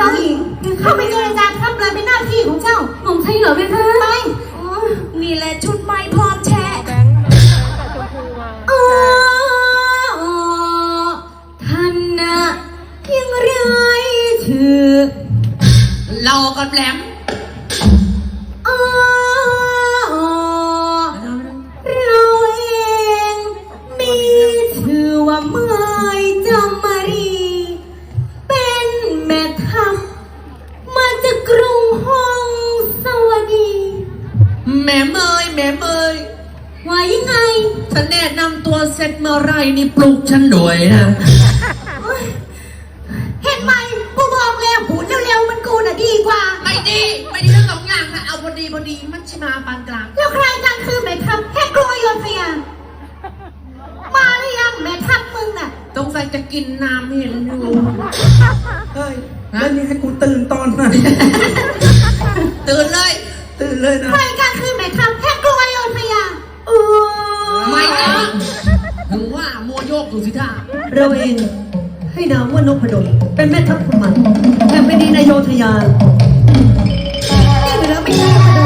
ดาวหญิงเข้าไปเจรจาทับเลยเป็นหน้าที่ของเจ้าหม่อมใช่เหรอเพคะไปนี่แหละชุดใหม่พร้อมแชะอ๋อท่านนะยังไรถือเรากับแหลม ฉันแนะนำตัวเสร็จเมื่อไหรนี่ปลุกฉันด้วยนะเห็นไหมกูบอกแล้วพูดเร็วๆมันกูน่ะดีกว่า ไม่ดีไม่ดีทั้งสองอย่างนะเอาพอดีพอดีมัชชิมาปานกลางแล้วใครกันคือแม่ทัพแค่กลัวโยธยามาหรือยังแม่ทัพมึงน่ะต้องใส่จะกินน้ำเห็นอยู่เฮ้ยแล้วนี่ให้กูตื่นตอนไหนตื่นเลย ตื่นเลยนะใครกันคือแม่ทัพแค่กลัวโยธยาโอ้ ไม่ต้องถึงว่ามัวโยกอยู่สิท่าเราเองให้นามว่านพดลเป็นแม่ทัพขุนมันแห่งแผ่นดินอโยธยานี่เหลือไม่ใช่มาดู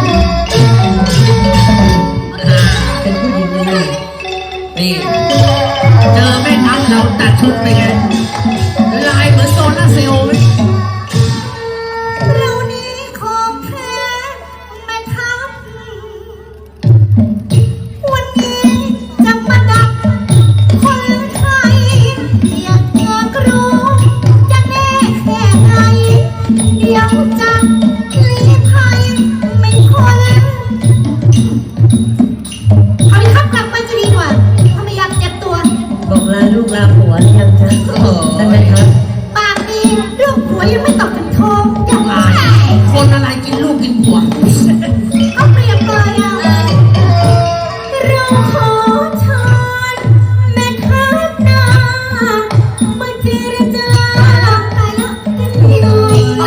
เป็นผู้หญิงเลยนี่เจอแม่ทัพเราตัดชุดไปไง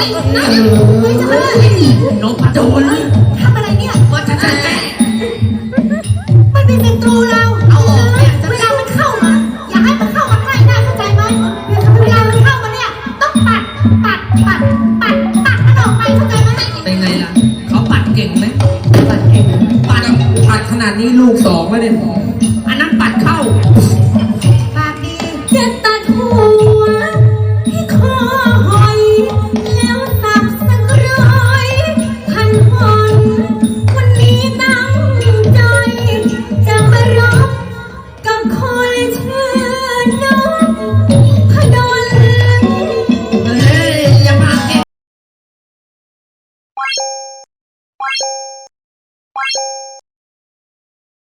ฮ้ยะโดนทำอะไรเนี่ยว่าะจะแตะมันเป็นศัตเราเอาออกจะเวลมันเข้าอย่าให้มันเข้ามาใกล้หน้เข้าใจไหมเวลามันเข้ามาเนี่ยต้องปัด ปัด ปัด ปัด ปัดมันออกไปเข้าใจไหมเป็นไงล่ะเขาปัดเก่งไหมปัดเก่ง ปัด ปัดขนาดนี้ลูกสองไม่ได้พออันนั้นปัดเข้า ปากดีเจ็บตัดหัว